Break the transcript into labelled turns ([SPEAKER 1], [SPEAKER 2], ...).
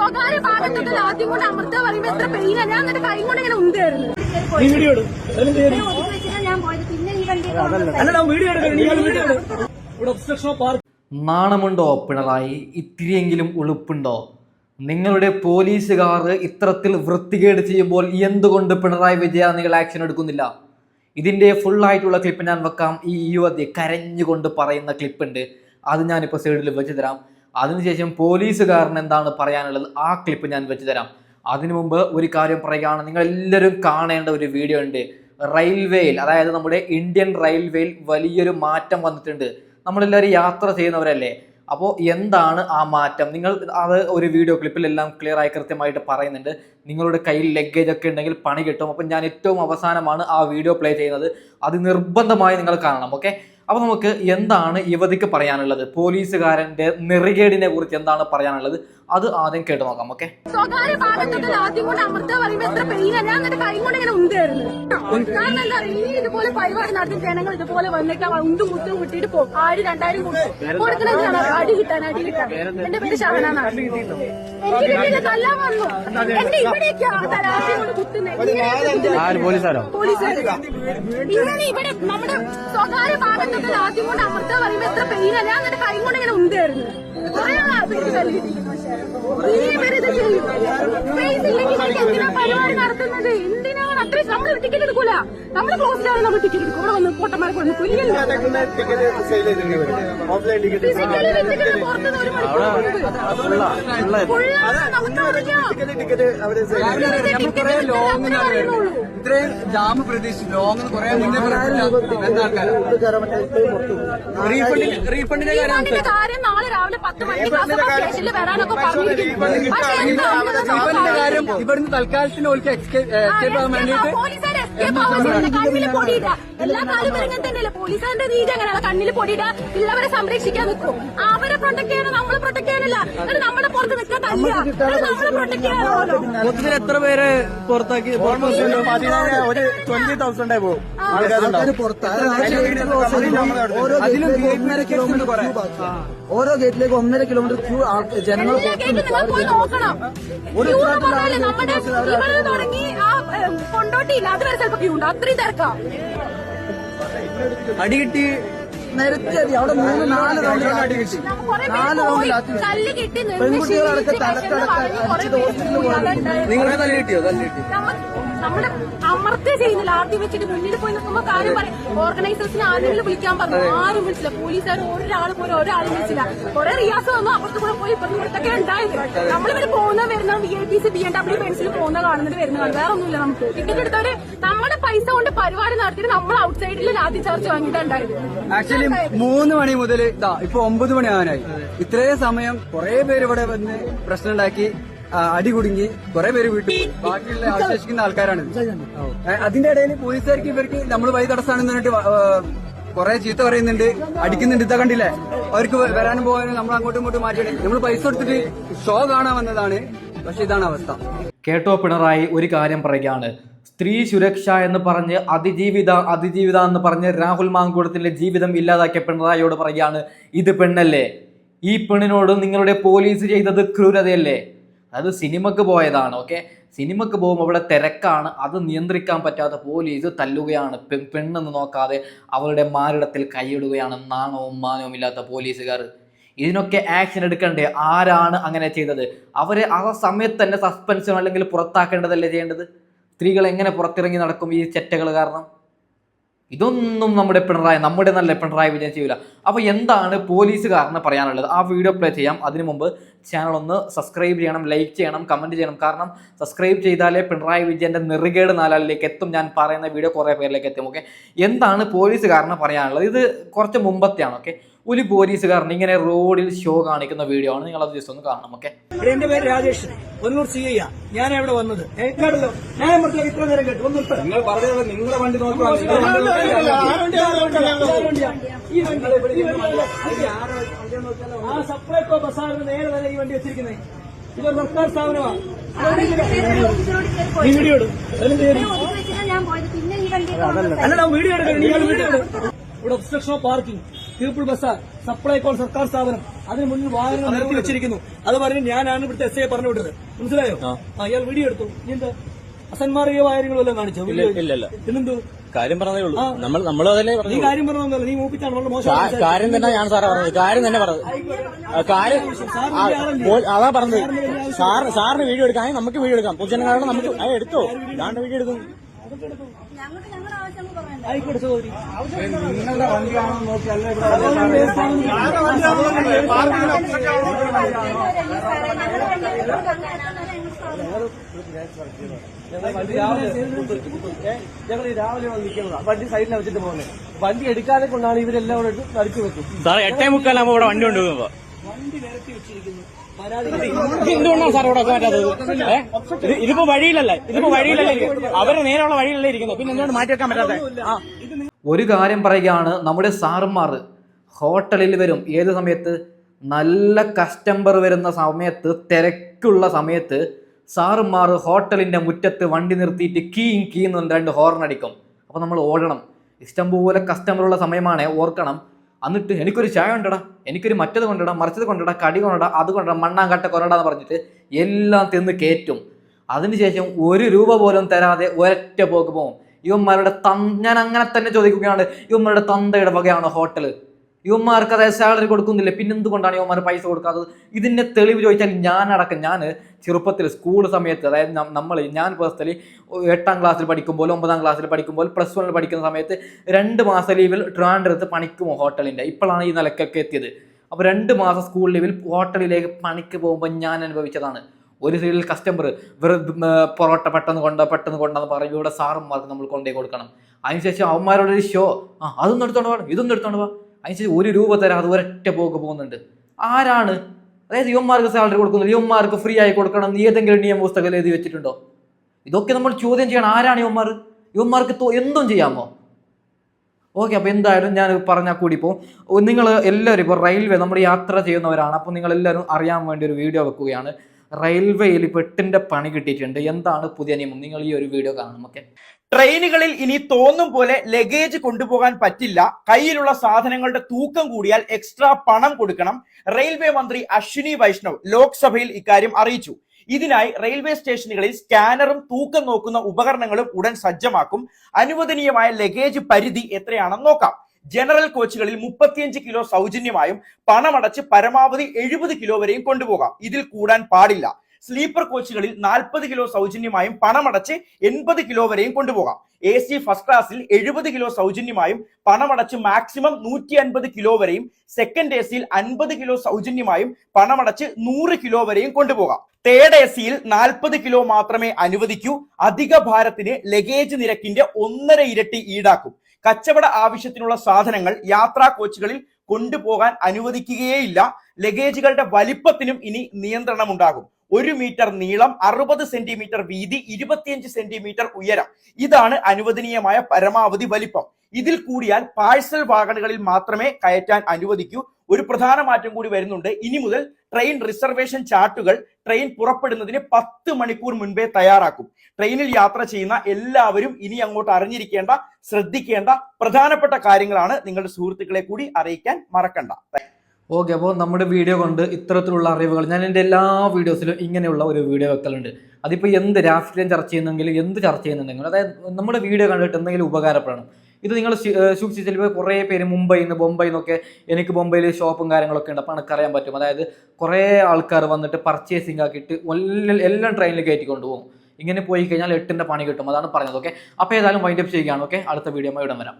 [SPEAKER 1] സ്വകാര്യ ഭാഗത്തൊക്കെ ആദ്യം കൊണ്ട് അമൃത പറയുമ്പോ എത്ര പെയിനാ. ഞാൻ എന്നിട്ട് കൈ കൊണ്ട് ഇങ്ങനെ
[SPEAKER 2] ഉണ്ടായിരുന്നു
[SPEAKER 1] ഞാൻ പോയത്. പിന്നെ ഈ വണ്ടി
[SPEAKER 2] അല്ലടാ വീഡിയോ എടുക്കണം നീ വീഡിയോ എടു ഇവിടെ ഒബ്സ്ട്രക്ഷൻ പാർക്ക്
[SPEAKER 3] നാണമുണ്ടോ പിണറായി? ഇത്തിരിയെങ്കിലും ഉളുപ്പുണ്ടോ? നിങ്ങളുടെ പോലീസുകാർ ഇത്തരത്തിൽ വൃത്തികേട് ചെയ്യുമ്പോൾ എന്തുകൊണ്ട് പിണറായി വിജയ നിങ്ങൾ ആക്ഷൻ എടുക്കുന്നില്ല? ഇതിന്റെ ഫുൾ ആയിട്ടുള്ള ക്ലിപ്പ് ഞാൻ വെക്കാം. ഈ യുവതി കരഞ്ഞുകൊണ്ട് പറയുന്ന ക്ലിപ്പുണ്ട് അത് ഞാനിപ്പോൾ സൈഡിൽ വെച്ച് തരാം. അതിനുശേഷം പോലീസുകാരന് എന്താണ് പറയാനുള്ളത്? ആ ക്ലിപ്പ് ഞാൻ വെച്ച് തരാം. അതിനു മുമ്പ് ഒരു കാര്യം പറയുകയാണ്. നിങ്ങൾ എല്ലാവരും കാണേണ്ട ഒരു വീഡിയോ ഉണ്ട്. റെയിൽവേയിൽ അതായത് നമ്മുടെ ഇന്ത്യൻ റെയിൽവേയിൽ വലിയൊരു മാറ്റം വന്നിട്ടുണ്ട്. നമ്മളെല്ലാവരും യാത്ര ചെയ്യുന്നവരല്ലേ? അപ്പോൾ എന്താണ് ആ മാറ്റം? നിങ്ങൾ അത് ഒരു വീഡിയോ ക്ലിപ്പിലെല്ലാം ക്ലിയർ ആയി കൃത്യമായിട്ട് പറയുന്നുണ്ട്. നിങ്ങളുടെ കയ്യിൽ ലഗേജ് ഒക്കെ ഉണ്ടെങ്കിൽ പണി കിട്ടും. അപ്പം ഞാൻ ഏറ്റവും അവസാനമാണ് ആ വീഡിയോ പ്ലേ ചെയ്യുന്നത്. അത് നിർബന്ധമായി നിങ്ങൾ കാണണം ഓക്കെ അപ്പോൾ നമുക്ക് എന്താണ് യുവതിക്ക് പറയാനുള്ളത്? പോലീസുകാരന്റെ നെറികേടിനെ കുറിച്ച് എന്താണ് പറയാനുള്ളത്? അത് ആദ്യം കേട്ട് നോക്കാം ഓക്കെ
[SPEAKER 1] സ്വകാര്യ ഭാഗത്തൊക്കെ ആദ്യം കൊണ്ട് അമൃത പറയുമ്പോ എത്ര പെയിനല്ല ഞാൻ എന്നിട്ട് കൈ കൊണ്ട് ഇങ്ങനെ ഉണ്ടായിരുന്നു കാരണം എന്താ ഇനി ഇതുപോലെ പരിപാടി നടത്തി ജനങ്ങൾ ഇതുപോലെ വന്നിട്ട് അവ ഉന്തും മുത്തും കിട്ടിയിട്ട് പോകും ആയിരം രണ്ടായിരം കൊടുക്കും കൊടുക്കണെന്തിനാണ് അടി കിട്ടാൻ അടി കിട്ടാൻ. എന്റെ പേര് ശവനാണ് എനിക്ക് കിട്ടിയില്ല തല്ലാൻ വന്നു. എന്നെ ഇവിടേക്കാണ് തലാശം കൊണ്ട് കുത്തുന്നത്
[SPEAKER 4] പോലീസുകാരോ?
[SPEAKER 1] പോലീസുകാര്. ഇങ്ങനെ ഇവിടെ നമ്മുടെ സ്വകാര്യ ഭാഗത്തൊക്കെ ആദ്യം കൊണ്ട് അമൃത പറയുമ്പോ എത്ര പെയിനല്ല എന്നിട്ട് കൈ കൊണ്ട് ഇങ്ങനെ ഉന്തായിരുന്നു ഇവരിത് ചെയ്യും. ഇല്ലെങ്കിൽ എന്തിനാ പരിപാടി നടത്തുന്നത്? എന്തിനാണ് അത്രയും നമ്മൾ ടിക്കറ്റ് എടുക്കൂല. നമ്മൾ ക്ലോസിലാണ് ടിക്കറ്റ് എടുക്കും. ഇവിടെ വന്ന് കൊല്ലിയല്ലോ?
[SPEAKER 4] ഇത്രയും ജാമ് പ്രതീക്ഷിച്ചു ലോങ് കുറെ മുന്നേ റീഫണ്ടിന്റെ കാര്യം
[SPEAKER 1] നാളെ രാവിലെ പത്ത് മണിക്ക് വരാനൊക്കെ പറഞ്ഞിരിക്കുന്നു.
[SPEAKER 4] റീഫണ്ടിന്റെ കാര്യം. ഇവിടുന്ന് തൽക്കാലത്തിന് ഓൾക്ക് എക്സ്കേപ്പ് ആവാൻ
[SPEAKER 1] വേണ്ടി കണ്ണിൽ പൊടിയിട്ട. എല്ലാ കാലം തന്നെയല്ലേ? പോലീസുകാരന്റെ നീതി അങ്ങനെയാണ് കണ്ണിൽ പൊടിയിട്ട ഉള്ളവരെ സംരക്ഷിക്കാൻ നിൽക്കും. അവരെ പ്രൊട്ടക്ട് ചെയ്യാനും നമ്മൾ പ്രൊട്ടക്ട് ചെയ്യാനല്ല. നമ്മുടെ പുറത്ത് നിൽക്കാൻ തല്ല എന്നിട്ട് നമ്മളെ പ്രൊട്ടക്ട് ചെയ്യാനോ?
[SPEAKER 4] മൊത്തത്തിൽ എത്ര പേര് പുറത്താക്കി?
[SPEAKER 5] ഒരു ട്വന്റി തൗസൻഡേ പോകും. ഓരോ ഗേറ്റിലേക്ക് ഒന്നര കിലോമീറ്റർ ക്യൂ ജനങ്ങൾ
[SPEAKER 1] ഒരു തുടങ്ങി കൊണ്ടോട്ടിയില്ല അത് വരെ ചിലപ്പോ ക്യൂ ഉണ്ട്. അത്രയും തിരക്കാം.
[SPEAKER 4] അടി
[SPEAKER 5] നിരത്തി അടി അവിടെ മൂന്ന് നാല് റൗണ്ടിലാണ് അടി കിട്ടി. നാല് റൗണ്ടിലാക്കി
[SPEAKER 1] കല്ല് കിട്ടി.
[SPEAKER 5] പെൺകുട്ടികളടക്കം തലക്കടക്കം അടിച്ച് ഹോസ്പിറ്റലിൽ പോയി
[SPEAKER 4] നിങ്ങളെ തല്ലി കിട്ടിയോ തല്ലി കിട്ടി
[SPEAKER 1] നമ്മൾ അമർത്തേ ചെയ്യുന്നില്ല. ആദ്യം വെച്ചിട്ട് മുന്നിൽ പോയി നിൽക്കുമ്പോ കാര്യം പറയും. ഓർഗനൈസേഴ്സിനെ ആരെങ്കിലും വിളിക്കാൻ പറഞ്ഞു. ആരും വിളിച്ചില്ല. പോലീസുകാർ ഒരാൾ പോലും ഒരാളും വിളിച്ചില്ല. കുറെ റിയാസ് വന്നു. അപ്പുറത്ത് കൂടെ പോയി ഇപ്പുറത്ത് ഇവിടത്തൊക്കെ ഉണ്ടായത്. നമ്മളിവര് പോകുന്ന വരുന്ന B I T C B N W ബെൻസിൽ പോകുന്ന കാണുന്നത് വരുന്നതാണ് വേറെ ഒന്നുമില്ല നമുക്ക്. ടിക്കറ്റ് എടുത്തവര് നമ്മുടെ പൈസ കൊണ്ട് പരിപാടി നടത്തിയിട്ട് നമ്മൾ ഔട്ട് സൈഡിൽ ലാത്തി ചാർജ് വാങ്ങിയിട്ട് ഉണ്ടായത്.
[SPEAKER 4] ആക്ച്വലി മൂന്ന് മണി മുതൽ ഇതാ ഇപ്പൊ ഒമ്പത് മണി ആവാനായി. ഇത്രയും സമയം കുറെ പേര് ഇവിടെ വന്ന് പ്രശ്നം ഉണ്ടാക്കി അടി കുടുങ്ങി കുറെ പേര് വീട്ടിൽ പോയി. ബാക്കിയുള്ള അവശേഷിക്കുന്ന ആൾക്കാരാണ് അതിന്റെ ഇടയിൽ പോലീസുകാർക്ക് ഇവർക്ക് നമ്മൾ വഴി തടസ്സാണെന്ന് പറഞ്ഞിട്ട് കുറെ ചീത്ത പറയുന്നുണ്ട് അടിക്കുന്നുണ്ട്. ഇതാ കണ്ടില്ലേ? അവർക്ക് വരാനും പോകാനും നമ്മൾ അങ്ങോട്ടും ഇങ്ങോട്ടും മാറ്റി നമ്മൾ പൈസ കൊടുത്തിട്ട് ഷോ കാണാൻ വന്നതാണ്. പക്ഷെ ഇതാണ് അവസ്ഥ.
[SPEAKER 3] കേട്ടോ പിണറായി ഒരു കാര്യം പറയുകയാണ്. സ്ത്രീ സുരക്ഷ എന്ന് പറഞ്ഞ് അതിജീവിത അതിജീവിത എന്ന് പറഞ്ഞ് രാഹുൽ മാങ്കൂടത്തിന്റെ ജീവിതം ഇല്ലാതാക്കിയ പിണറായിയോട് പറയുകയാണ് ഇത് പെണ്ണല്ലേ? ഈ പെണ്ണിനോട് നിങ്ങളുടെ പോലീസ് ചെയ്തത് ക്രൂരതയല്ലേ? അത് സിനിമക്ക് പോയതാണ് ഓക്കെ? സിനിമക്ക് പോകുമ്പോൾ അവിടെ തിരക്കാണ് അത് നിയന്ത്രിക്കാൻ പറ്റാത്ത പോലീസ് തല്ലുകയാണ് പെണ്ണെന്ന് നോക്കാതെ അവളുടെ മാരിടത്തിൽ കൈയിടുകയാണ് നാണവും മാനവും ഇല്ലാത്ത പോലീസുകാർ. ഇതിനൊക്കെ ആക്ഷൻ എടുക്കണ്ടേ? ആരാണ് അങ്ങനെ ചെയ്തത്? അവരെ ആ സമയത്ത് തന്നെ സസ്പെൻഷൻ അല്ലെങ്കിൽ പുറത്താക്കേണ്ടതല്ലേ ചെയ്യേണ്ടത്? സ്ത്രീകൾ എങ്ങനെ പുറത്തിറങ്ങി നടക്കും ഈ ചെറ്റകൾ കാരണം? ഇതൊന്നും നമ്മുടെ പിണറായി നമ്മുടെ നല്ല പിണറായി വിജയൻ ചെയ്യൂല. അപ്പോൾ എന്താണ് പോലീസുകാരന് പറയാനുള്ളത് ആ വീഡിയോ പ്ലേ ചെയ്യാം അതിനു മുമ്പ് ചാനൽ ഒന്ന് സബ്സ്ക്രൈബ് ചെയ്യണം ലൈക്ക് ചെയ്യണം കമന്റ് ചെയ്യണം കാരണം സബ്സ്ക്രൈബ് ചെയ്താലേ പിണറായി വിജയന്റെ നെറുകേട് നാലാളിലേക്ക് എത്തും ഞാൻ പറയുന്ന വീഡിയോ കുറേ പേരിലേക്ക് എത്തും ഓക്കെ എന്താണ് പോലീസുകാരന് പറയാനുള്ളത് ഇത് കുറച്ച് മുമ്പത്തെയാണ് ഓക്കെ ഒരു പോലീസുകാരൻ ഇങ്ങനെ റോഡിൽ ഷോ കാണിക്കുന്ന വീഡിയോ ആണ് നിങ്ങൾ അത് ജസ്റ്റ് ഒന്ന് കാണണം ഓക്കെ
[SPEAKER 2] എന്റെ പേര് രാജേഷ് ഒന്നൂർ സി ഐ ഞാൻ എവിടെ വന്നത് കേട്ടല്ലോ ഞാൻ ഇത്ര നേരം കേട്ടു ഒന്ന്.
[SPEAKER 4] നിങ്ങൾ പറഞ്ഞത് നിങ്ങളുടെ വണ്ടി
[SPEAKER 2] ഈ ആ സപ്ലൈകോ ബസാറിന് നേരെ തന്നെ ഈ വണ്ടി വെച്ചിരിക്കുന്നത് ഇതൊരു സർക്കാർ സ്ഥാപനമാണ്. നീ വീഡിയോ ഇടും.
[SPEAKER 1] ഞാൻ പോയത്. പിന്നെ ഈ വണ്ടി
[SPEAKER 2] അല്ലടാ വീഡിയോ എടുക്കണം നിങ്ങൾ വീഡിയോ എടുക്കും. ഇവിടെ obstruction of parking people bazaar സപ്ലൈകോൾ സർക്കാർ സ്ഥാപനം. അതിന് മുന്നിൽ വാഹനങ്ങൾ നിർത്തി വെച്ചിരിക്കുന്നു. അത് പറഞ്ഞ് ഞാനാണ് ഇവിടുത്തെ എസ് ഐ പറഞ്ഞു വിട്ടത്. മനസ്സിലായോ? ആ. ഇയാൾ വീഡിയോ എടുത്തു. എന്താ? അസന്മാർഗീയ കാര്യങ്ങളെല്ലാം കാണിച്ചോ? പിന്നെന്തു
[SPEAKER 6] ഇല്ലല്ല
[SPEAKER 2] പിന്നെന്തോ?
[SPEAKER 6] കാര്യം പറഞ്ഞതേ ഉള്ളൂ. നമ്മൾ നമ്മൾ അതല്ലേ
[SPEAKER 2] നീ കാര്യം പറഞ്ഞതല്ല? നീ മൂപ്പിച്ചാണ് വളരെ മോശം
[SPEAKER 6] കാര്യം തന്നെ ഞാൻ സാറേ പറഞ്ഞത്. കാര്യം തന്നെ പറഞ്ഞത്. കാര്യം അതാ പറഞ്ഞത്. സാറിന് വീഡിയോ എടുക്കാൻ നമുക്ക് വീഡിയോ എടുക്കാം. പൊതുജനങ്ങളുടെ നമുക്ക് അത് എടുത്തോ. ഞാൻ വീഡിയോ എടുക്കും.
[SPEAKER 2] സഹോദരി ഞങ്ങൾ രാവിലെ വന്നിരിക്കുന്നതാ വണ്ടി സൈഡിൽ വെച്ചിട്ട് പോകുന്നത് വണ്ടി എടുക്കാതെ കൊണ്ടാണ് ഇവരെല്ലാം കൂടെ തടിച്ചു വെക്കും
[SPEAKER 6] എട്ടേ മുക്കാലാകുമ്പോ ഇവിടെ വണ്ടി കൊണ്ടുപോകുമ്പോ
[SPEAKER 2] വണ്ടി നിരത്തി വെച്ചിരിക്കുന്നു.
[SPEAKER 6] എന്തുകൊണ്ടാണ് സാർ ഇവിടെ പറ്റാത്തത് ഇത് ഇതിപ്പോ വഴിയിലല്ലേ? ഇതിപ്പോ വഴിയിലല്ലേ? അവർ നേരെയുള്ള വഴിയിലല്ലേ ഇരിക്കുന്നത്. പിന്നെ എന്തുകൊണ്ട് മാറ്റി വെക്കാൻ പറ്റാത്തത്
[SPEAKER 3] ഒരു കാര്യം പറയുകയാണ്. നമ്മുടെ സാറുമാർ ഹോട്ടലിൽ വരും. ഏത് സമയത്ത്? നല്ല കസ്റ്റമർ വരുന്ന സമയത്ത് തിരക്കുള്ള സമയത്ത് സാറുമാർ ഹോട്ടലിന്റെ മുറ്റത്ത് വണ്ടി നിർത്തിയിട്ട് കീം കീ എന്ന് രണ്ട് ഹോർൺ അടിക്കും. അപ്പോൾ നമ്മൾ ഓടണം. ഇഷ്ടംപോലെ കസ്റ്റമറുള്ള സമയമാണ്. ഓർക്കണം. എന്നിട്ട് എനിക്കൊരു ചായ കൊണ്ടടാ എനിക്കൊരു മറ്റത് കൊണ്ടടാ മറിച്ചത് കൊണ്ടടാ കടി കൊണ്ടടാ അത് കൊണ്ടടാ മണ്ണാങ്കട്ട കൊണ്ടടാ എന്ന് പറഞ്ഞിട്ട് എല്ലാം തിന്ന് കയറ്റും അതിനുശേഷം ഒരു രൂപ പോലും തരാതെ ഒരൊറ്റ പോക്ക് പോകും ഇവന്മാരുടെ തന്ത ഞാൻ അങ്ങനെ തന്നെ ചോദിക്കുകയാണ് ഇവന്മാരുടെ തന്തയുടെ വകയാണ് ഹോട്ടൽ ഇവന്മാർക്ക് അതായത് സാലറി കൊടുക്കുന്നില്ല. പിന്നെ എന്തുകൊണ്ടാണ് യുവന്മാർ പൈസ കൊടുക്കാത്തത്? ഇതിന്റെ തെളിവ് ചോദിച്ചാൽ ഞാൻ അടക്കം ഞാൻ ചെറുപ്പത്തിൽ സ്കൂൾ സമയത്ത് അതായത് നമ്മൾ ഞാൻ പേഴ്സണലി എട്ടാം ക്ലാസ്സിൽ പഠിക്കുമ്പോൾ ഒമ്പതാം ക്ലാസ്സിൽ പഠിക്കുമ്പോൾ പ്ലസ് വണ്ണിൽ പഠിക്കുന്ന സമയത്ത് രണ്ട് മാസം ലീവിൽ ട്രിവാൻഡ്രത്ത് പണിക്കും ഹോട്ടലിന്റെ ഇപ്പോഴാണ് ഈ നിലക്കൊക്കെ എത്തിയത്. അപ്പോൾ രണ്ട് മാസം സ്കൂൾ ലീവിൽ ഹോട്ടലിലേക്ക് പണിക്ക് പോകുമ്പോൾ ഞാൻ അനുഭവിച്ചതാണ്. ഒരു സൈഡിൽ കസ്റ്റമർ വെറുതെ പൊറോട്ട പെട്ടെന്ന് കൊണ്ട പെട്ടെന്ന് കൊണ്ടെന്ന് പറയും ഇവിടെ സാറന്മാർക്ക് നമ്മൾ കൊണ്ടേ കൊടുക്കണം. അതിനുശേഷം അവന്മാരോടൊരു ഷോ ആ അതൊന്നും എടുത്തോണ്ട് പോകണം ഇതൊന്നും എടുത്തോണ്ട് പോവാ അതിനുശേഷം ഒരു രൂപ തരാതെ ഒരൊറ്റ പോക്ക് പോകുന്നുണ്ട്. ആരാണ്? അതായത് യുവന്മാർക്ക് സാലറി കൊടുക്കുന്നില്ല. യുവന്മാർക്ക് ഫ്രീ ആയി കൊടുക്കണം എന്ന് ഏതെങ്കിലും നിയമ പുസ്തകത്തിൽ എഴുതി വെച്ചിട്ടുണ്ടോ? ഇതൊക്കെ നമ്മൾ ചോദ്യം ചെയ്യണം. ആരാണ് യുവന്മാർ യുവന്മാർക്ക് എന്തും ചെയ്യാമോ? ഓക്കെ അപ്പോൾ എന്തായാലും ഞാൻ പറഞ്ഞാൽ കൂടി ഇപ്പോൾ നിങ്ങൾ എല്ലാവരും ഇപ്പോൾ റെയിൽവേ നമ്മൾ യാത്ര ചെയ്യുന്നവരാണ്. അപ്പോൾ നിങ്ങൾ എല്ലാവരും അറിയാൻ വേണ്ടി ഒരു വീഡിയോ വെക്കുകയാണ്. റെയിൽവേയിൽ ഇപ്പോൾ എട്ടിന്റെ പണി കിട്ടിയിട്ടുണ്ട്. എന്താണ് പുതിയ നിയമം? നിങ്ങൾ ഈ ഒരു വീഡിയോ കാണണം. ഓക്കെ.
[SPEAKER 7] ട്രെയിനുകളിൽ ഇനി തോന്നും പോലെ ലഗേജ് കൊണ്ടുപോകാൻ പറ്റില്ല. കയ്യിലുള്ള സാധനങ്ങളുടെ തൂക്കം കൂടിയാൽ എക്സ്ട്രാ പണം കൊടുക്കണം. റെയിൽവേ മന്ത്രി അശ്വിനി വൈഷ്ണവ് ലോക്സഭയിൽ ഇക്കാര്യം അറിയിച്ചു. ഇതിനായി റെയിൽവേ സ്റ്റേഷനുകളിൽ സ്കാനറും തൂക്കം നോക്കുന്ന ഉപകരണങ്ങളും ഉടൻ സജ്ജമാക്കും. അനുവദനീയമായ ലഗേജ് പരിധി എത്രയാണെന്ന് നോക്കാം. ജനറൽ കോച്ചുകളിൽ മുപ്പത്തിയഞ്ച് കിലോ സൗജന്യമായും പണമടച്ച് പരമാവധി എഴുപത് കിലോ വരെയും കൊണ്ടുപോകാം. ഇതിൽ കൂടാൻ പാടില്ല. സ്ലീപ്പർ കോച്ചുകളിൽ നാൽപ്പത് കിലോ സൗജന്യമായും പണമടച്ച് എൺപത് കിലോ വരെയും കൊണ്ടുപോകാം. എ സി ഫസ്റ്റ് ക്ലാസ്സിൽ എഴുപത് കിലോ സൗജന്യമായും പണമടച്ച് മാക്സിമം നൂറ്റി അൻപത് കിലോ വരെയും സെക്കൻഡ് എ സിയിൽ അൻപത് കിലോ സൗജന്യമായും പണമടച്ച് നൂറ് കിലോ വരെയും കൊണ്ടുപോകാം. തേർഡ് എ സിയിൽ നാൽപ്പത് കിലോ മാത്രമേ അനുവദിക്കൂ. അധിക ഭാരത്തിന് ലഗേജ് നിരക്കിന്റെ ഒന്നര ഇരട്ടി ഈടാക്കും. കച്ചവട ആവശ്യത്തിനുള്ള സാധനങ്ങൾ യാത്രാ കോച്ചുകളിൽ കൊണ്ടുപോകാൻ അനുവദിക്കുകയേയില്ല. ലഗേജുകളുടെ വലിപ്പത്തിനും ഇനി നിയന്ത്രണം ഉണ്ടാകും ഒരു മീറ്റർ നീളം അറുപത് സെന്റിമീറ്റർ വീതി ഇരുപത്തിയഞ്ച് സെന്റിമീറ്റർ ഉയരം. ഇതാണ് അനുവദനീയമായ പരമാവധി വലിപ്പം. ഇതിൽ കൂടിയാൽ പാഴ്സൽ വാഗണുകളിൽ മാത്രമേ കയറ്റാൻ അനുവദിക്കൂ. ഒരു പ്രധാന മാറ്റം കൂടി വരുന്നുണ്ട്. ഇനി മുതൽ ട്രെയിൻ റിസർവേഷൻ ചാർട്ടുകൾ ട്രെയിൻ പുറപ്പെടുന്നതിന് പത്ത് മണിക്കൂർ മുൻപേ തയ്യാറാക്കും. ട്രെയിനിൽ യാത്ര ചെയ്യുന്ന എല്ലാവരും ഇനി അങ്ങോട്ട് അറിഞ്ഞിരിക്കേണ്ട ശ്രദ്ധിക്കേണ്ട പ്രധാനപ്പെട്ട കാര്യങ്ങളാണ് നിങ്ങളുടെ സുഹൃത്തുക്കളെ കൂടി അറിയിക്കാൻ മറക്കണ്ട.
[SPEAKER 3] ഓക്കെ അപ്പോൾ നമ്മുടെ വീഡിയോ കൊണ്ട് ഇത്തരത്തിലുള്ള അറിവുകൾ ഞാൻ എന്റെ എല്ലാ വീഡിയോസിലും ഇങ്ങനെയുള്ള ഒരു വീഡിയോ വെക്കലുണ്ട്. അതിപ്പോൾ എന്ത് രാഷ്ട്രീയം ചർച്ച ചെയ്യുന്നെങ്കിലും എന്ത് ചർച്ച ചെയ്യുന്നുണ്ടെങ്കിലും അതായത് നമ്മുടെ വീഡിയോ കണ്ടിട്ട് എന്തെങ്കിലും ഉപകാരപ്പെടണം. ഇത് നിങ്ങൾ സൂക്ഷിച്ച് ചിലപ്പോൾ കുറേ പേര് മുംബൈയിൽ നിന്ന് ബൊംബൈയിൽ നിന്നൊക്കെ എനിക്ക് ബൊംബൈയിൽ ഷോപ്പും കാര്യങ്ങളൊക്കെ ഉണ്ട്. അപ്പോൾ എനിക്കറിയാൻ പറ്റും. അതായത് കുറേ ആൾക്കാർ വന്നിട്ട് പർച്ചേസിങ് ആക്കിയിട്ട് എല്ലാം എല്ലാം ട്രെയിനിൽ കയറ്റി കൊണ്ടുപോകും ഇങ്ങനെ പോയി കഴിഞ്ഞാൽ എട്ടിന്റെ പണി കിട്ടും. അതാണ് പറഞ്ഞത്. ഓക്കെ? അപ്പോൾ ഏതായാലും വൈൻഡപ്പ് ചെയ്യുകയാണ്. ഓക്കെ? അടുത്ത വീഡിയോ ഇടം വരാം.